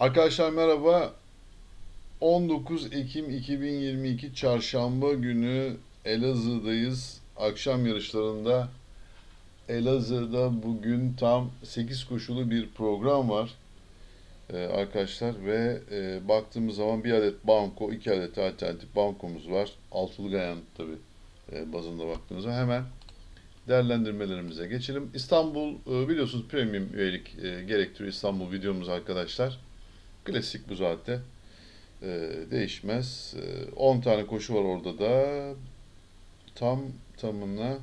Arkadaşlar merhaba. 19 Ekim 2022 Çarşamba günü Elazığ'dayız. Akşam yarışlarında Elazığ'da bugün tam 8 koşulu bir program var. Ee, arkadaşlar ve e, baktığımız zaman bir adet banko, iki adet alternatif bankomuz var. Altılı gayan tabi e, bazında baktığımızda hemen değerlendirmelerimize geçelim. İstanbul e, biliyorsunuz premium üyelik e, gerektiriyor İstanbul videomuz arkadaşlar. Klasik bu zaten. E, değişmez. E, 10 tane koşu var orada da. Tam tamına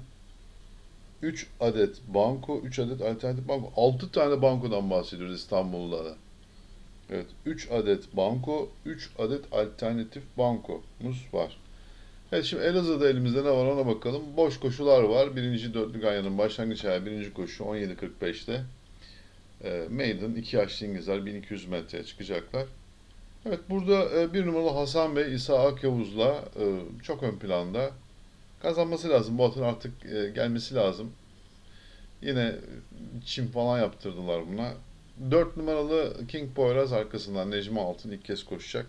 3 adet banko, 3 adet alternatif banko. 6 tane bankodan bahsediyoruz İstanbul'da da. Evet, 3 adet banko, 3 adet alternatif bankomuz var. Evet şimdi Elazığ'da elimizde ne var ona bakalım. Boş koşular var. Birinci dörtlük ayının başlangıç ayı birinci koşu 17.45'te. E, Maiden 2 yaşlı İngilizler 1200 metreye çıkacaklar. Evet burada e, bir numaralı Hasan Bey İsa Akyavuz'la e, çok ön planda. Kazanması lazım. Bu atın artık e, gelmesi lazım. Yine çim falan yaptırdılar buna. 4 numaralı King Poyraz arkasından Necmi Altın ilk kez koşacak.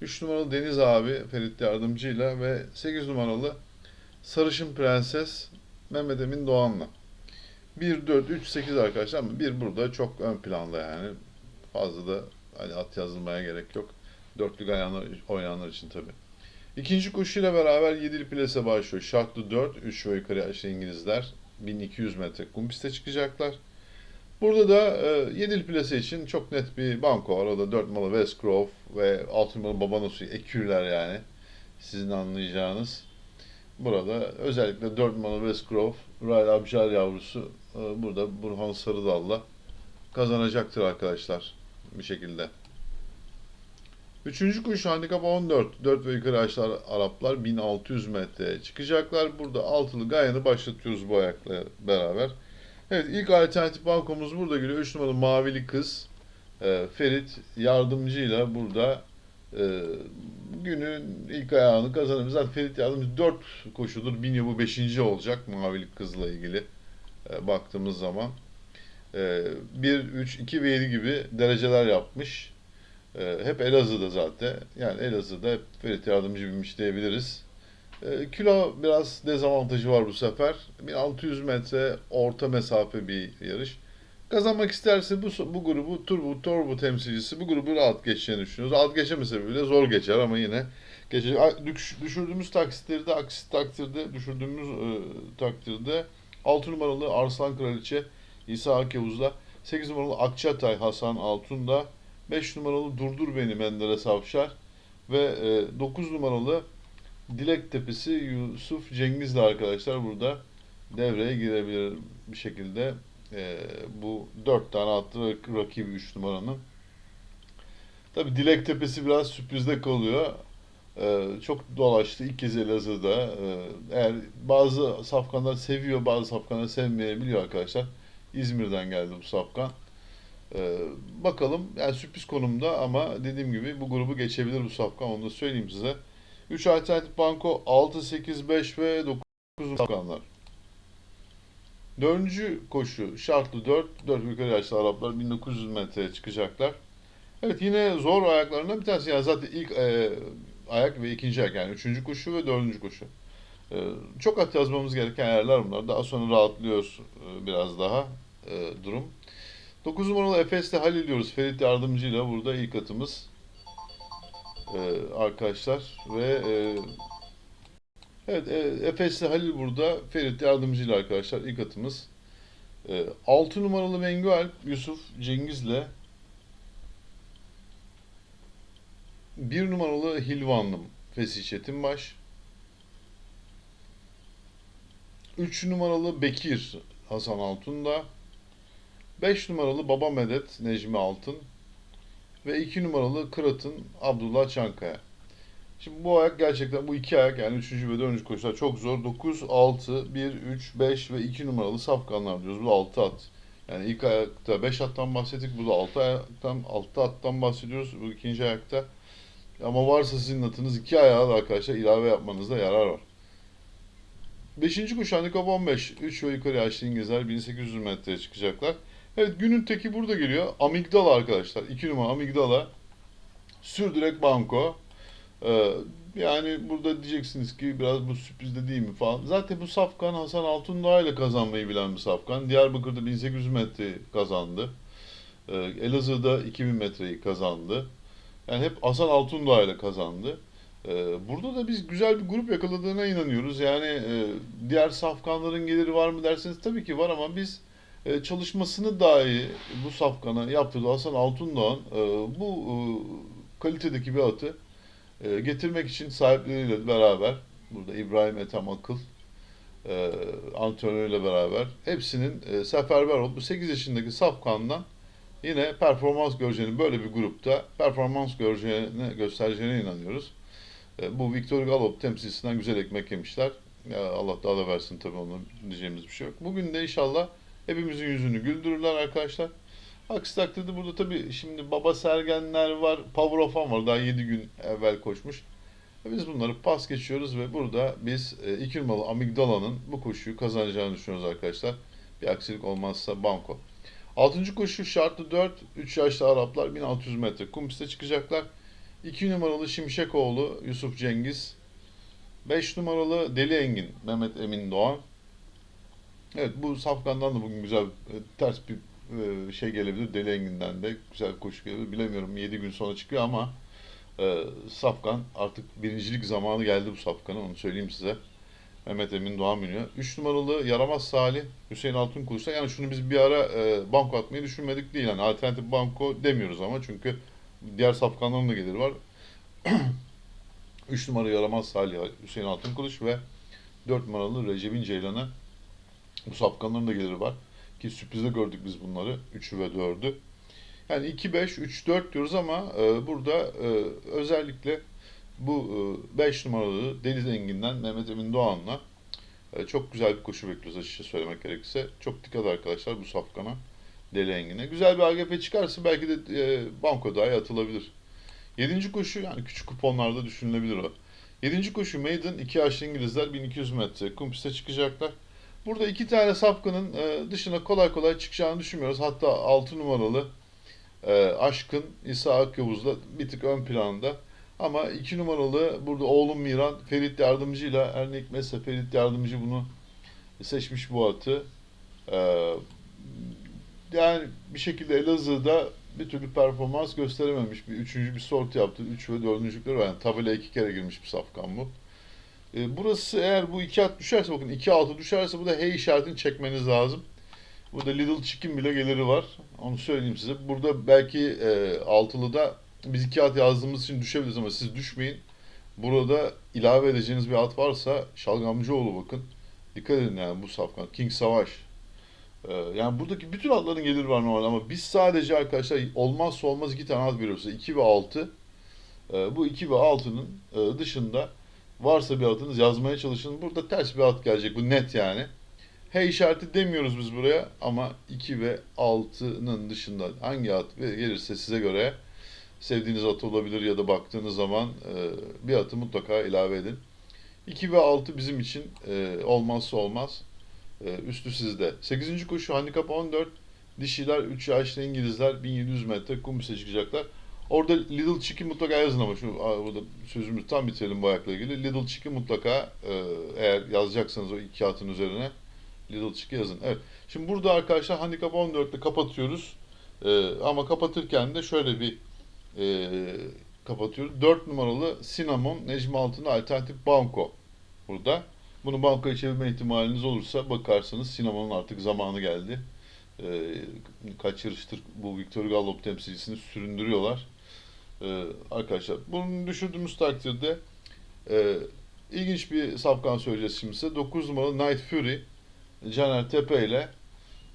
3 numaralı Deniz abi Ferit Yardımcı'yla ve 8 numaralı Sarışın Prenses Mehmet Emin Doğan'la. 1, 4, 3, 8 arkadaşlar ama bir burada çok ön planda yani. Fazla da hani at yazılmaya gerek yok. Dörtlük ayağını oynayanlar için tabi. İkinci koşuyla beraber 7'li plase başlıyor. Şartlı 4, 3 ve yukarı yaşlı İngilizler 1200 metre kum piste çıkacaklar. Burada da e, 7'li plase için çok net bir banko var. O da 4 numaralı Westgrove ve 6 numaralı Babanosu ekürler yani. Sizin anlayacağınız. Burada özellikle 4 numaralı Westgrove, Rail Abjar yavrusu e, burada Burhan Sarıdal'la kazanacaktır arkadaşlar bir şekilde. Üçüncü kuş handikap 14. 4 ve yukarı yaşlar Araplar 1600 metreye çıkacaklar. Burada altılı gayanı başlatıyoruz bu ayakla beraber. Evet ilk alternatif bankomuz burada geliyor. 3 numaralı Mavili Kız. E, Ferit yardımcıyla burada e, günün ilk ayağını kazanır. Zaten Ferit yardımcı 4 koşudur. Biniyor bu 5. olacak Mavili Kız'la ilgili e, baktığımız zaman. E, 1, 3, 2 ve 7 gibi dereceler yapmış. E, hep Elazığ'da zaten. Yani Elazığ'da hep Ferit yardımcı binmiş diyebiliriz. E, kilo biraz dezavantajı var bu sefer. 1600 metre orta mesafe bir yarış. Kazanmak isterse bu, bu grubu turbo, turbo temsilcisi bu grubu rahat geçeceğini düşünüyoruz. Rahat geçemese bile zor geçer ama yine geçecek. Düş, düşürdüğümüz takdirde, aksi takdirde, düşürdüğümüz e, takdirde 6 numaralı Arslan Kraliçe İsa Akyavuz'la 8 numaralı Akçatay Hasan Altun'da 5 numaralı Durdur Beni Menderes Avşar ve e, 9 numaralı Dilek Tepesi Yusuf Cengiz'le arkadaşlar burada devreye girebilir bir şekilde e, bu 4 tane attı rakibi 3 numaranın. Tabi Dilek Tepesi biraz sürprizde kalıyor. E, çok dolaştı ilk kez Elazığ'da. E, eğer bazı safkanlar seviyor bazı safkanlar sevmeyebiliyor arkadaşlar. İzmir'den geldi bu safkan. E, bakalım yani sürpriz konumda ama dediğim gibi bu grubu geçebilir bu safkan onu da söyleyeyim size. 3 alternatif banko 6, 8, 5 ve 9 safkanlar. Dördüncü koşu şartlı 4. 4 yukarı yaşlı Araplar 1900 metreye çıkacaklar. Evet yine zor ayaklarından bir tanesi. Yani zaten ilk e, ayak ve ikinci ayak yani üçüncü koşu ve dördüncü koşu. E, çok at yazmamız gereken yerler bunlar. Daha sonra rahatlıyoruz e, biraz daha e, durum. 9 numaralı Efes'te Halil diyoruz. Ferit yardımcıyla burada ilk atımız. E, arkadaşlar ve e, Evet, e, Halil burada. Ferit yardımcıyla arkadaşlar ilk atımız. E, 6 numaralı Mengü Alp Yusuf Cengiz'le 1 numaralı Hilvanlım Fesih Çetinbaş 3 numaralı Bekir Hasan Altun'da 5 numaralı Baba Medet Necmi Altın ve 2 numaralı Kırat'ın Abdullah Çankaya. Şimdi bu ayak gerçekten bu iki ayak yani 3. ve 4. koşular çok zor. 9, 6, 1, 3, 5 ve 2 numaralı safkanlar diyoruz. Bu 6 at. Yani ilk ayakta 5 attan bahsettik. Burada 6 ayaktan 6 attan bahsediyoruz. Bu ikinci ayakta. Ama varsa sizin atınız iki ayağa da arkadaşlar ilave yapmanızda yarar var. 5. koşu handikap 15. 3 ve yukarı yaşlı İngilizler 1800 metreye çıkacaklar. Evet günün teki burada geliyor. Amigdala arkadaşlar. 2 numara Amigdala. Sürdürek Banko. Ee, yani burada diyeceksiniz ki biraz bu sürprizde değil mi falan. Zaten bu safkan Hasan Altundağ ile kazanmayı bilen bir safkan. Diyarbakır'da 1800 metre kazandı. Ee, Elazığ'da 2000 metreyi kazandı. Yani hep Hasan Altundağ ile kazandı. Ee, burada da biz güzel bir grup yakaladığına inanıyoruz. Yani e, diğer safkanların geliri var mı derseniz tabii ki var ama biz e, çalışmasını dahi bu safkana yaptırdı Hasan Altundağ'ın e, bu kalitedeki bir atı e, getirmek için sahipleriyle beraber burada İbrahim Ethem Akıl e, antrenörüyle beraber hepsinin e, seferber olup bu 8 yaşındaki Safkan'dan yine performans göreceğini böyle bir grupta performans göreceğine göstereceğine inanıyoruz. E, bu Victor Galop temsilcisinden güzel ekmek yemişler. Ya Allah daha da versin tabii onu diyeceğimiz bir şey yok. Bugün de inşallah hepimizin yüzünü güldürürler arkadaşlar. Aksi takdirde burada tabii şimdi Baba Sergenler var, Pavlofan var daha 7 gün evvel koşmuş. E, Biz bunları pas geçiyoruz ve burada biz e, iki numaralı Amigdala'nın bu koşuyu kazanacağını düşünüyoruz arkadaşlar. Bir aksilik olmazsa banko. Altıncı koşu şartlı 4, 3 yaşlı Araplar 1600 metre kum piste çıkacaklar. 2 numaralı Şimşekoğlu Yusuf Cengiz. 5 numaralı Deli Engin Mehmet Emin Doğan. Evet bu Safkan'dan da bugün güzel e, ters bir e, şey gelebilir. Deli Engin'den de güzel koşu gelebilir. Bilemiyorum 7 gün sonra çıkıyor ama e, Safkan artık birincilik zamanı geldi bu Safkan'a onu söyleyeyim size. Mehmet Emin Doğan biniyor. 3 numaralı Yaramaz Salih Hüseyin Altın Kılıç'ta. Yani şunu biz bir ara e, banko atmayı düşünmedik değil. Yani alternatif banko demiyoruz ama çünkü diğer safkanların da geliri var. 3 numara Yaramaz Salih Hüseyin Altın Kılıç ve 4 numaralı Recep'in Ceylan'a bu safkanların da geliri var. Ki sürprizde gördük biz bunları. 3'ü ve 4'ü. Yani 2, 5, 3, 4 diyoruz ama e, burada e, özellikle bu 5 numaralı Deniz Engin'den Mehmet Emin Doğan'la e, çok güzel bir koşu bekliyoruz açıkça söylemek gerekirse. Çok dikkat arkadaşlar bu safkana Deli Engin'e. Güzel bir AGP çıkarsa belki de e, banko dahi atılabilir. 7. koşu yani küçük kuponlarda düşünülebilir o. 7. koşu Maiden 2 yaşlı İngilizler 1200 metre kum piste çıkacaklar. Burada iki tane safkanın e, dışına kolay kolay çıkacağını düşünmüyoruz. Hatta 6 numaralı e, Aşkın İsa Akyavuz'la bir tık ön planda. Ama 2 numaralı burada oğlum Miran Ferit Yardımcı'yla her ne Ferit Yardımcı bunu seçmiş bu atı. E, yani bir şekilde Elazığ'da bir türlü performans gösterememiş. Bir üçüncü bir sortu yaptı. Üç ve dördüncülükleri var. Yani tabela iki kere girmiş bir safkan bu. E, burası eğer bu iki at düşerse bakın iki altı düşerse bu da hey işaretini çekmeniz lazım. Burada Little Chicken bile geliri var. Onu söyleyeyim size. Burada belki e, altılıda biz iki at yazdığımız için düşebiliriz ama siz düşmeyin. Burada ilave edeceğiniz bir at varsa Şalgamcıoğlu bakın. Dikkat edin yani bu safkan. King Savaş. Ee, yani buradaki bütün atların geliri var normalde ama biz sadece arkadaşlar olmazsa olmaz iki tane at veriyoruz. 2 ve 6. Ee, bu 2 ve 6'nın e, dışında varsa bir atınız yazmaya çalışın. Burada ters bir at gelecek. Bu net yani. H işareti demiyoruz biz buraya ama 2 ve 6'nın dışında hangi at gelirse size göre sevdiğiniz at olabilir ya da baktığınız zaman e, bir atı mutlaka ilave edin. 2 ve 6 bizim için e, olmazsa olmaz. E, üstü sizde. 8. koşu handikap 14. Dişiler 3 yaşlı İngilizler 1700 metre kum çıkacaklar. Orada Little Chicken mutlaka yazın ama şu burada sözümüzü tam bitirelim bu ayakla ilgili. Little Chicken mutlaka e, eğer yazacaksanız o iki atın üzerine Little Chicken yazın. Evet. Şimdi burada arkadaşlar handikap 14'te kapatıyoruz. E, ama kapatırken de şöyle bir e, kapatıyoruz. 4 numaralı Cinnamon Necmi Altın'da alternatif banko burada. Bunu bankaya çevirme ihtimaliniz olursa bakarsanız Sinamon'un artık zamanı geldi. Ee, kaç yarıştır bu Victor Gallop temsilcisini süründürüyorlar. Ee, arkadaşlar bunu düşürdüğümüz takdirde e, ilginç bir safkan söyleyeceğiz şimdi size. 9 numaralı Night Fury Caner Tepe ile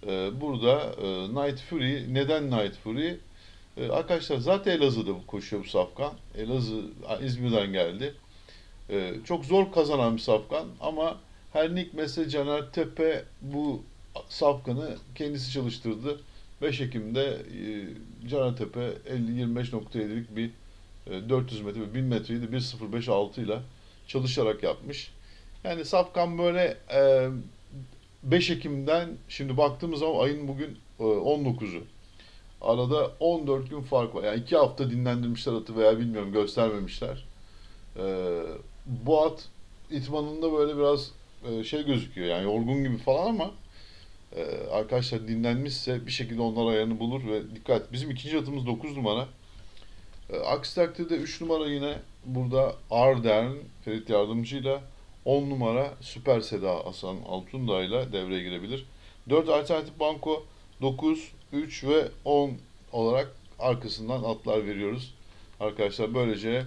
e, burada e, Night Fury neden Night Fury? E, arkadaşlar zaten Elazığ'da koşuyor bu safkan. Elazığ İzmir'den geldi. Ee, çok zor kazanan bir safkan ama her ne hikmetse Caner Tepe bu safkanı kendisi çalıştırdı. 5 Ekim'de e, Caner Tepe 50-25.7'lik bir e, 400 metre ve 1000 metreyi de 1.05.6 ile çalışarak yapmış. Yani safkan böyle e, 5 Ekim'den şimdi baktığımız zaman ayın bugün e, 19'u. Arada 14 gün fark var. Yani 2 hafta dinlendirmişler atı veya bilmiyorum göstermemişler. Ee, bu at itmanında böyle biraz e, şey gözüküyor yani yorgun gibi falan ama e, arkadaşlar dinlenmişse bir şekilde onlar ayarını bulur ve dikkat. Bizim ikinci atımız 9 numara. E, aksi takdirde 3 numara yine burada Ardern Ferit Yardımcı'yla 10 numara Süper Seda Hasan Altundağ ile devreye girebilir. 4 alternatif banko 9, 3 ve 10 olarak arkasından atlar veriyoruz. Arkadaşlar böylece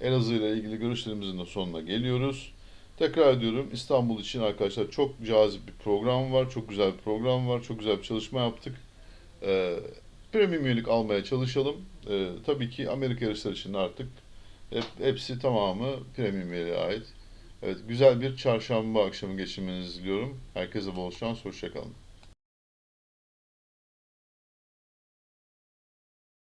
Elazığ ile ilgili görüşlerimizin de sonuna geliyoruz. Tekrar ediyorum İstanbul için arkadaşlar çok cazip bir program var. Çok güzel bir program var. Çok güzel bir çalışma yaptık. Ee, premium üyelik almaya çalışalım. Ee, tabii ki Amerika yarışları için artık hep, hepsi tamamı premium üyeliğe ait. Evet güzel bir çarşamba akşamı geçirmenizi diliyorum. Herkese bol şans. Hoşçakalın.